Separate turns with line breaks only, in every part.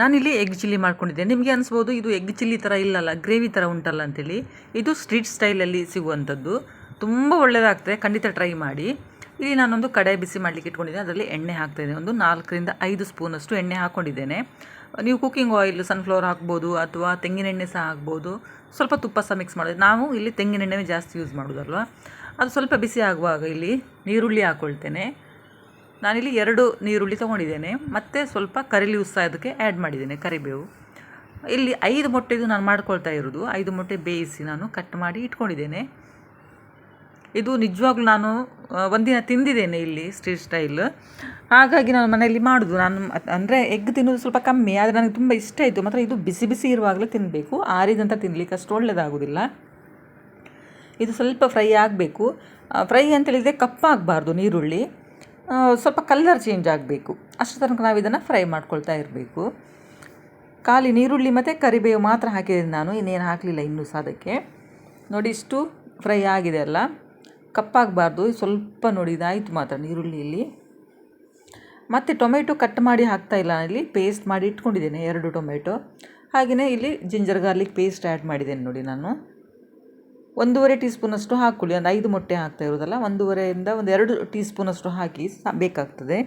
ನಾನಿಲ್ಲಿ egg chilli ಮಾಡ್ಕೊಂಡಿದ್ದೆ ನಿಮಗೆ ಅನಿಸ್ಬೋದು, ಇದು ಎಗ್ ಚಿಲ್ಲಿ ಥರ ಇಲ್ಲಲ್ಲ ಗ್ರೇವಿ ಥರ ಉಂಟಲ್ಲ ಅಂತೇಳಿ. ಇದು ಸ್ಟ್ರೀಟ್ ಸ್ಟೈಲಲ್ಲಿ ಸಿಗುವಂಥದ್ದು. ತುಂಬ ಒಳ್ಳೆಯದಾಗ್ತದೆ ಖಂಡಿತ ಟ್ರೈ ಮಾಡಿ. ಇಲ್ಲಿ ನಾನೊಂದು ಕಡಾಯಿ ಬಿಸಿ ಮಾಡಲಿಕ್ಕೆ ಇಟ್ಕೊಂಡಿದ್ದೇನೆ. ಅದರಲ್ಲಿ ಎಣ್ಣೆ ಹಾಕ್ತಾಯಿದ್ದೇನೆ ಒಂದು ನಾಲ್ಕರಿಂದ ಐದು ಸ್ಪೂನಷ್ಟು ಎಣ್ಣೆ ಹಾಕ್ಕೊಂಡಿದ್ದೇನೆ ನೀವು ಕುಕ್ಕಿಂಗ್ ಆಯಿಲ್ ಸನ್ಫ್ಲವರ್ ಹಾಕ್ಬೋದು, ಅಥವಾ ತೆಂಗಿನೆಣ್ಣೆ ಸಹ ಹಾಕ್ಬೋದು. ಸ್ವಲ್ಪ ತುಪ್ಪ ಸಹ ಮಿಕ್ಸ್ ಮಾಡೋದು. ನಾವು ಇಲ್ಲಿ ತೆಂಗಿನೆಣ್ಣೆ ಜಾಸ್ತಿ ಯೂಸ್ ಮಾಡೋದಲ್ವ? ಅದು ಸ್ವಲ್ಪ ಬಿಸಿ ಆಗುವಾಗ ಇಲ್ಲಿ ನೀರುಳ್ಳಿ ಹಾಕ್ಕೊಳ್ತೇನೆ ನಾನಿಲ್ಲಿ ಎರಡು ನೀರುಳ್ಳಿ ತೊಗೊಂಡಿದ್ದೇನೆ, ಮತ್ತು ಸ್ವಲ್ಪ ಕರಿಲಿ ಸಹ ಅದಕ್ಕೆ ಆ್ಯಡ್ ಮಾಡಿದ್ದೇನೆ, ಕರಿಬೇವು. ಇಲ್ಲಿ ಐದು ಮೊಟ್ಟೆದು ನಾನು ಮಾಡ್ಕೊಳ್ತಾ ಇರೋದು, ಐದು ಮೊಟ್ಟೆ ಬೇಯಿಸಿ ನಾನು ಕಟ್ ಮಾಡಿ ಇಟ್ಕೊಂಡಿದ್ದೇನೆ. ಇದು ನಿಜವಾಗ್ಲೂ ನಾನು ಒಂದಿನ ತಿಂದಿದ್ದೇನೆ ಇಲ್ಲಿ ಸ್ಟ್ರೀಟ್ ಸ್ಟೈಲ್ ಹಾಗಾಗಿ ನಾನು ಮನೆಯಲ್ಲಿ ಮಾಡೋದು. ನಾನು ಅಂದರೆ ಎಗ್ ತಿನ್ನೋದು ಸ್ವಲ್ಪ ಕಮ್ಮಿ, ಆದರೆ ನನಗೆ ತುಂಬ ಇಷ್ಟ ಆಯಿತು. ಮಾತ್ರ ಇದು ಬಿಸಿ ಬಿಸಿ ಇರುವಾಗಲೇ ತಿನ್ನಬೇಕು ಆರಿದಂತ ತಿನ್ನಲಿಕ್ಕೆ ಅಷ್ಟು ಒಳ್ಳೆಯದಾಗೋದಿಲ್ಲ ಇದು ಸ್ವಲ್ಪ ಫ್ರೈ ಆಗಬೇಕು. ಫ್ರೈ ಅಂತೇಳಿದರೆ ಕಪ್ಪಾಗಬಾರ್ದು ನೀರುಳ್ಳಿ. ಸ್ವಲ್ಪ ಕಲ್ಲರ್ ಚೇಂಜ್ ಆಗಬೇಕು. ಅಷ್ಟು ತನಕ ನಾವು ಇದನ್ನು ಫ್ರೈ ಮಾಡ್ಕೊಳ್ತಾ ಇರಬೇಕು. ಖಾಲಿ ನೀರುಳ್ಳಿ ಮತ್ತು ಕರಿಬೇವು ಮಾತ್ರ ಹಾಕಿದ್ದೀನಿ ನಾನು, ಇನ್ನೇನು ಹಾಕಲಿಲ್ಲ ಇನ್ನೂ ಸಹ ನೋಡಿ ಇಷ್ಟು ಫ್ರೈ ಆಗಿದೆ ಅಲ್ಲ. ಕಪ್ಪಾಗಬಾರ್ದು, ಸ್ವಲ್ಪ ನೋಡಿ ಇದಾಯಿತು ಮಾತ್ರ ನೀರುಳ್ಳಿಯಲ್ಲಿ ಮತ್ತು ಟೊಮೆಟೊ ಕಟ್ ಮಾಡಿ ಹಾಕ್ತಾ ಇಲ್ಲ ಇಲ್ಲಿ ಪೇಸ್ಟ್ ಮಾಡಿ ಇಟ್ಕೊಂಡಿದ್ದೇನೆ, ಎರಡು ಟೊಮೆಟೊ. ಹಾಗೆಯೇ ಇಲ್ಲಿ ಜಿಂಜರ್ ಗಾರ್ಲಿಕ್ ಪೇಸ್ಟ್ ಆ್ಯಡ್ ಮಾಡಿದ್ದೇನೆ ನೋಡಿ ನಾನು. ಒಂದೂವರೆ ಟೀ ಸ್ಪೂನಷ್ಟು ಹಾಕ್ಕೊಳ್ಳಿ. ಒಂದು ಐದು ಮೊಟ್ಟೆ ಹಾಕ್ತಾ ಇರೋದಲ್ಲ ಒಂದೂವರೆಯಿಂದ ಒಂದು ಎರಡು ಟೀ ಸ್ಪೂನಷ್ಟು ಹಾಕಿ ಸಹ ಬೇಕಾಗ್ತದೆ.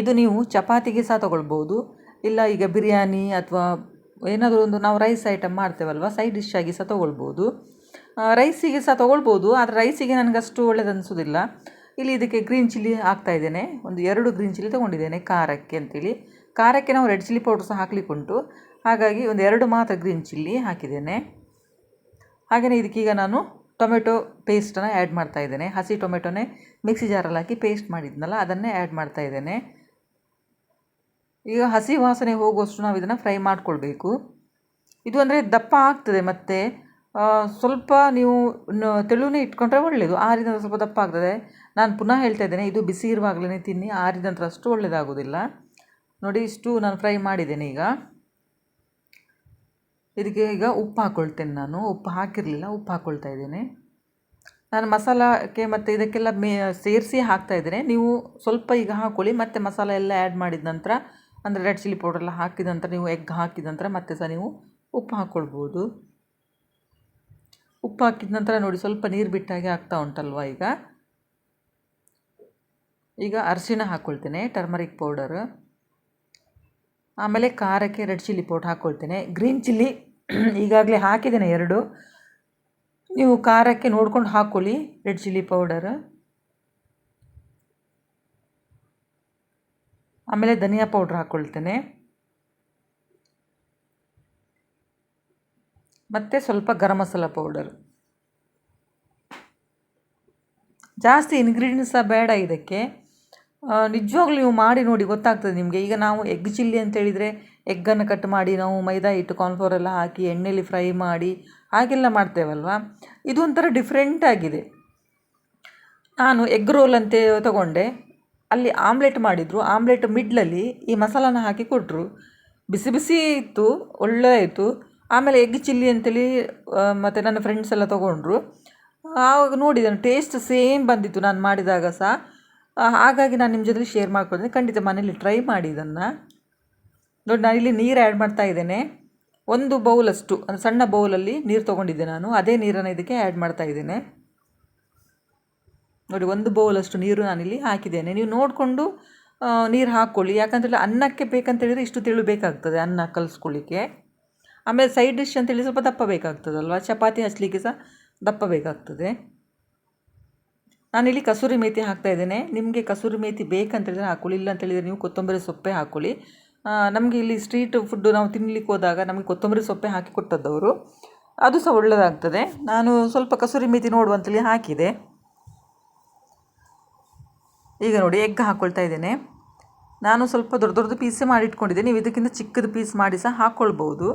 ಇದು ನೀವು ಚಪಾತಿಗೆ ಸಹ ತೊಗೊಳ್ಬೋದು. ಇಲ್ಲ ಈಗ ಬಿರಿಯಾನಿ ಅಥವಾ ಏನಾದರೂ ಒಂದು ನಾವು ರೈಸ್ ಐಟಮ್ ಮಾಡ್ತೇವಲ್ವ, ಸೈಡ್ ಡಿಶ್ ಆಗಿ ಸಹ ತೊಗೊಳ್ಬೋದು. ರೈಸಿಗೆ ಸಹ ತೊಗೊಳ್ಬೋದು, ಆದರೆ ರೈಸಿಗೆ ನನಗೆ ಅಷ್ಟು ಒಳ್ಳೇದು ಅನಿಸೋದಿಲ್ಲ. ಇಲ್ಲಿ ಇದಕ್ಕೆ ಗ್ರೀನ್ ಚಿಲ್ಲಿ ಹಾಕ್ತಾ ಇದ್ದೇನೆ. ಒಂದು ಎರಡು ಗ್ರೀನ್ ಚಿಲ್ಲಿ ತೊಗೊಂಡಿದ್ದೇನೆ ಖಾರಕ್ಕೆ ಅಂತೇಳಿ. ಖಾರಕ್ಕೆ ನಾವು ರೆಡ್ ಚಿಲ್ಲಿ ಪೌಡ್ರ್ ಸಹ ಹಾಕ್ಲಿಕ್ಕುಂಟು. ಹಾಗಾಗಿ ಒಂದು ಎರಡು ಮಾತ್ರ ಗ್ರೀನ್ ಚಿಲ್ಲಿ ಹಾಕಿದ್ದೇನೆ. ಹಾಗೆಯೇ ಇದಕ್ಕೀಗ ನಾನು ಟೊಮೆಟೊ ಪೇಸ್ಟನ್ನು ಆ್ಯಡ್ ಮಾಡ್ತಾ ಇದ್ದೇನೆ. ಹಸಿ ಟೊಮೆಟೊನೇ ಮಿಕ್ಸಿ ಜಾರಲ್ಲಿ ಹಾಕಿ ಪೇಸ್ಟ್ ಮಾಡಿದ್ನಲ್ಲ, ಅದನ್ನೇ ಆ್ಯಡ್ ಮಾಡ್ತಾ ಇದ್ದೇನೆ. ಈಗ ಹಸಿ ವಾಸನೆ ಹೋಗುವಷ್ಟು ನಾವು ಇದನ್ನು ಫ್ರೈ ಮಾಡಿಕೊಳ್ಬೇಕು. ಇದು ಅಂದರೆ ದಪ್ಪ ಆಗ್ತದೆ, ಮತ್ತು ಸ್ವಲ್ಪ ನೀವು ನ- ತೆಳುವೇ ಇಟ್ಕೊಂಡ್ರೆ ಒಳ್ಳೆಯದು ಆರಿದ ನಂತರ ಸ್ವಲ್ಪ ದಪ್ಪ ಆಗ್ತದೆ. ನಾನು ಪುನಃ ಹೇಳ್ತಾ ಇದ್ದೇನೆ, ಇದು ಬಿಸಿ ಇರುವಾಗಲೇ ತಿನ್ನಿ ಆರಿದ ನಂತರ ಅಷ್ಟು ಒಳ್ಳೆಯದಾಗೋದಿಲ್ಲ ನೋಡಿ, ಇಷ್ಟು ನಾನು ಫ್ರೈ ಮಾಡಿದ್ದೇನೆ ಈಗ. ಇದಕ್ಕೆ ಈಗ ಉಪ್ಪು ಹಾಕ್ಕೊಳ್ತೇನೆ ನಾನು. ಉಪ್ಪು ಹಾಕಿರಲಿಲ್ಲ, ಉಪ್ಪು ಹಾಕ್ಕೊಳ್ತಾ ಇದ್ದೇನೆ. ನಾನು ಮಸಾಲಕ್ಕೆ ಮತ್ತು ಇದಕ್ಕೆಲ್ಲ ಮೇ, ಸೇರಿಸಿ ಹಾಕ್ತಾ ಇದ್ದೇನೆ. ನೀವು ಸ್ವಲ್ಪ ಈಗ ಹಾಕ್ಕೊಳ್ಳಿ ಮತ್ತು ಮಸಾಲೆ ಎಲ್ಲ ಆ್ಯಡ್ ಮಾಡಿದ ನಂತರ, ಅಂದರೆ ರೆಡ್ ಚಿಲ್ಲಿ ಪೌಡರ್ ಎಲ್ಲ ಹಾಕಿದ ನಂತರ, ನೀವು ಎಗ್ ಹಾಕಿದ ನಂತರ ಮತ್ತೆ ಸಹ ನೀವು ಉಪ್ಪು ಹಾಕ್ಕೊಳ್ಬೋದು ಉಪ್ಪು ಹಾಕಿದ ನಂತರ ನೋಡಿ, ಸ್ವಲ್ಪ ನೀರು ಬಿಟ್ಟಾಗೆ ಆಗ್ತಾ ಉಂಟಲ್ವ ಈಗ? ಈಗ ಅರಿಶಿಣ ಹಾಕ್ಕೊಳ್ತೇನೆ ಟರ್ಮರಿಕ್ ಪೌಡರ್ ಆಮೇಲೆ ಖಾರಕ್ಕೆ ರೆಡ್ ಚಿಲ್ಲಿ ಪೌಡರ್ ಹಾಕ್ಕೊಳ್ತೇನೆ ಗ್ರೀನ್ ಚಿಲ್ಲಿ ಈಗಾಗಲೇ ಹಾಕಿದ್ದೇನೆ ಎರಡು. ನೀವು ಖಾರಕ್ಕೆ ನೋಡ್ಕೊಂಡು ಹಾಕ್ಕೊಳ್ಳಿ ರೆಡ್ ಚಿಲ್ಲಿ ಪೌಡರ್. ಆಮೇಲೆ ಧನಿಯಾ ಪೌಡ್ರ್ ಹಾಕ್ಕೊಳ್ತೇನೆ ಮತ್ತು ಸ್ವಲ್ಪ ಗರಂ ಮಸಾಲ ಪೌಡರ್. ಜಾಸ್ತಿ ಇಂಗ್ರೀಡಿಯೆಂಟ್ಸ್ ಸಹ ಬೇಡ ಇದಕ್ಕೆ. ನಿಜವಾಗ್ಲೂ ನೀವು ಮಾಡಿ ನೋಡಿ ಗೊತ್ತಾಗ್ತದೆ ನಿಮಗೆ. ಈಗ ನಾವು ಎಗ್ ಚಿಲ್ಲಿ ಅಂತೇಳಿದರೆ ಎಗ್ಗನ್ನು ಕಟ್ ಮಾಡಿ ನಾವು ಮೈದಾ ಹಿಟ್ಟು ಕಾರ್ನ್ಫ್ಲೋರ್ ಎಲ್ಲ ಹಾಕಿ ಎಣ್ಣೆಯಲ್ಲಿ ಫ್ರೈ ಮಾಡಿ ಹಾಗೆಲ್ಲ ಮಾಡ್ತೇವಲ್ವ? ಇದು ಒಂಥರ ಡಿಫ್ರೆಂಟ್ ಆಗಿದೆ. ನಾನು ಎಗ್ ರೋಲ್ ಅಂತ ತಗೊಂಡೆ. ಅಲ್ಲಿ ಆಮ್ಲೆಟ್ ಮಾಡಿದರು. ಆಮ್ಲೆಟ್ ಮಿಡ್ಲಲ್ಲಿ ಈ ಮಸಾಲಾನ ಹಾಕಿ ಕೊಟ್ಟರು ಬಿಸಿ ಬಿಸಿ ಇತ್ತು, ಒಳ್ಳೆ ಇತ್ತು ಆಮೇಲೆ ಎಗ್ ಚಿಲ್ಲಿ ಅಂತೇಳಿ ಮತ್ತು ನನ್ನ ಫ್ರೆಂಡ್ಸ್ ಎಲ್ಲ ತೊಗೊಂಡ್ರು. ಆವಾಗ ನೋಡಿದ್ದೇನೆ ಟೇಸ್ಟ್ ಸೇಮ್ ಬಂದಿತ್ತು. ನಾನು ಮಾಡಿದಾಗ ಸಹ. ಹಾಗಾಗಿ ನಾನು ನಿಮ್ಮ ಜೊತೆಲಿ ಶೇರ್ ಮಾಡ್ಕೊಳ್ತೀನಿ. ಖಂಡಿತ ಮನೇಲಿ ಟ್ರೈ ಮಾಡಿ ಇದನ್ನು. ನೋಡಿ, ನಾನು ಇಲ್ಲಿ ನೀರು ಆ್ಯಡ್ ಮಾಡ್ತಾ ಇದ್ದೇನೆ. ಒಂದು ಬೌಲಷ್ಟು ಅಂದರೆ ಸಣ್ಣ ಬೌಲಲ್ಲಿ ನೀರು ತೊಗೊಂಡಿದ್ದೆ ನಾನು. ಅದೇ ನೀರನ್ನು ಇದಕ್ಕೆ ಆ್ಯಡ್ ಮಾಡ್ತಾ ಇದ್ದೇನೆ. ನೋಡಿ, ಒಂದು ಬೌಲಷ್ಟು ನೀರು ನಾನಿಲ್ಲಿ ಹಾಕಿದ್ದೇನೆ. ನೀವು ನೋಡಿಕೊಂಡು ನೀರು ಹಾಕ್ಕೊಳ್ಳಿ ಯಾಕಂತೇಳಿ ಅನ್ನಕ್ಕೆ ಬೇಕಂತೇಳಿದರೆ ಇಷ್ಟು ತೆಳು ಬೇಕಾಗ್ತದೆ, ಅನ್ನ ಕಲಿಸ್ಕೊಳ್ಳಿಕ್ಕೆ ಆಮೇಲೆ ಸೈಡ್ ಡಿಶ್ ಅಂತೇಳಿ ಸ್ವಲ್ಪ ದಪ್ಪ ಬೇಕಾಗ್ತದಲ್ವ? ಚಪಾತಿ ಹಚ್ಚಲಿಕ್ಕೆ ಸಹ ದಪ್ಪ ಬೇಕಾಗ್ತದೆ. ನಾನಿಲ್ಲಿ ಕಸೂರಿ ಮೇಥಿ ಹಾಕ್ತಾ ಇದ್ದೇನೆ. ನಿಮಗೆ ಕಸೂರಿ ಮೇಥಿ ಬೇಕಂತೇಳಿದರೆ ಹಾಕೊಳ್ಳಿ ಇಲ್ಲ ಅಂತೇಳಿದರೆ ನೀವು ಕೊತ್ತಂಬರಿ ಸೊಪ್ಪೆ ಹಾಕ್ಕೊಳ್ಳಿ ನಮಗೆ ಇಲ್ಲಿ ಸ್ಟ್ರೀಟ್ ಫುಡ್ಡು ನಾವು ತಿನ್ನಲಿಕ್ಕೆ ಹೋದಾಗ ನಮಗೆ ಕೊತ್ತಂಬರಿ ಸೊಪ್ಪೆ ಹಾಕಿ ಕೊಟ್ಟದ್ದವರು. ಅದು ಸಹ ಒಳ್ಳೆಯದಾಗ್ತದೆ ನಾನು ಸ್ವಲ್ಪ ಕಸೂರಿ ಮೇಥಿ ನೋಡುವಂತೇಳಿ ಹಾಕಿದೆ. ಈಗ ನೋಡಿ ಎಗ್ ಹಾಕ್ಕೊಳ್ತಾ ಇದ್ದೇನೆ. ನಾನು ಸ್ವಲ್ಪ ದೊಡ್ಡ ದೊಡ್ಡದು ಪೀಸೇ ಮಾಡಿ ಇಟ್ಕೊಂಡಿದ್ದೆ ನೀವು ಇದಕ್ಕಿಂತ ಚಿಕ್ಕದು ಪೀಸ್ ಮಾಡಿ ಸಹ ಹಾಕ್ಕೊಳ್ಬೋದು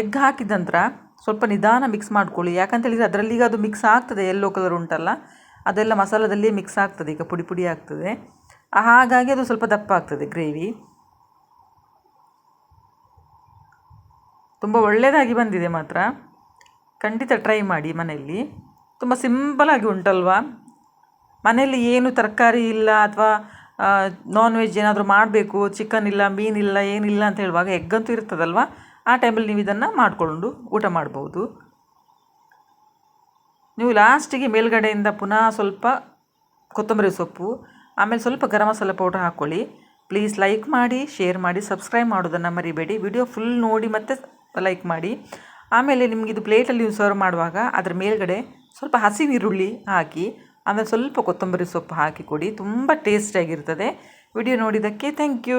ಎಗ್ ಹಾಕಿದ ನಂತರ ಸ್ವಲ್ಪ ನಿಧಾನ ಮಿಕ್ಸ್ ಮಾಡ್ಕೊಳ್ಳಿ. ಯಾಕಂತೇಳಿದರೆ ಅದರಲ್ಲಿ ಈಗ ಅದು ಮಿಕ್ಸ್ ಆಗ್ತದೆ ಎಲ್ಲೋ ಕಲರ್ ಉಂಟಲ್ಲ? ಅದೆಲ್ಲ ಮಸಾಲದಲ್ಲಿ ಮಿಕ್ಸ್ ಆಗ್ತದೆ, ಈಗ ಪುಡಿ ಪುಡಿ ಆಗ್ತದೆ. ಹಾಗಾಗಿ ಅದು ಸ್ವಲ್ಪ ದಪ್ಪ ಆಗ್ತದೆ ಗ್ರೇವಿ ತುಂಬ ಒಳ್ಳೆಯದಾಗಿ ಬಂದಿದೆ ಮಾತ್ರ. ಖಂಡಿತ ಟ್ರೈ ಮಾಡಿ ಮನೆಯಲ್ಲಿ. ತುಂಬ ಸಿಂಪಲಾಗಿ ಉಂಟಲ್ವಾ? ಮನೆಯಲ್ಲಿ ಏನು ತರಕಾರಿ ಇಲ್ಲ ಅಥವಾ ನಾನ್ ವೆಜ್ ಏನಾದರೂ ಮಾಡಬೇಕು ಚಿಕನ್ ಇಲ್ಲ ಮೀನಿಲ್ಲ ಏನಿಲ್ಲ ಅಂತ ಹೇಳುವಾಗ ಎಗ್ಗಂತೂ ಇರ್ತದಲ್ವ? ಆ ಟೈಮಲ್ಲಿ ನೀವು ಇದನ್ನು ಮಾಡಿಕೊಂಡು ಊಟ ಮಾಡ್ಬೋದು. ನೀವು ಲಾಸ್ಟಿಗೆ ಮೇಲ್ಗಡೆಯಿಂದ ಪುನಃ ಸ್ವಲ್ಪ ಕೊತ್ತಂಬರಿ ಸೊಪ್ಪು, ಆಮೇಲೆ ಸ್ವಲ್ಪ ಗರಂ ಮಸಾಲ ಪೌಡರ್ ಹಾಕ್ಕೊಳ್ಳಿ ಪ್ಲೀಸ್ ಲೈಕ್ ಮಾಡಿ ಶೇರ್ ಮಾಡಿ ಸಬ್ಸ್ಕ್ರೈಬ್ ಮಾಡೋದನ್ನು ಮರಿಬೇಡಿ. ವಿಡಿಯೋ ಫುಲ್ ನೋಡಿ ಮತ್ತೆ ಲೈಕ್ ಮಾಡಿ. ಆಮೇಲೆ ನಿಮಗೆ ಇದು ಪ್ಲೇಟಲ್ಲಿ ನೀವು ಸರ್ವ್ ಮಾಡುವಾಗ ಅದರ ಮೇಲ್ಗಡೆ ಸ್ವಲ್ಪ ಹಸಿ ಈರುಳ್ಳಿ ಹಾಕಿ, ಆಮೇಲೆ ಸ್ವಲ್ಪ ಕೊತ್ತಂಬರಿ ಸೊಪ್ಪು ಹಾಕಿ ಕೊಡಿ. ತುಂಬ ಟೇಸ್ಟಿಯಾಗಿರ್ತದೆ ವಿಡಿಯೋ ನೋಡಿದ್ದಕ್ಕೆ ಥ್ಯಾಂಕ್ ಯು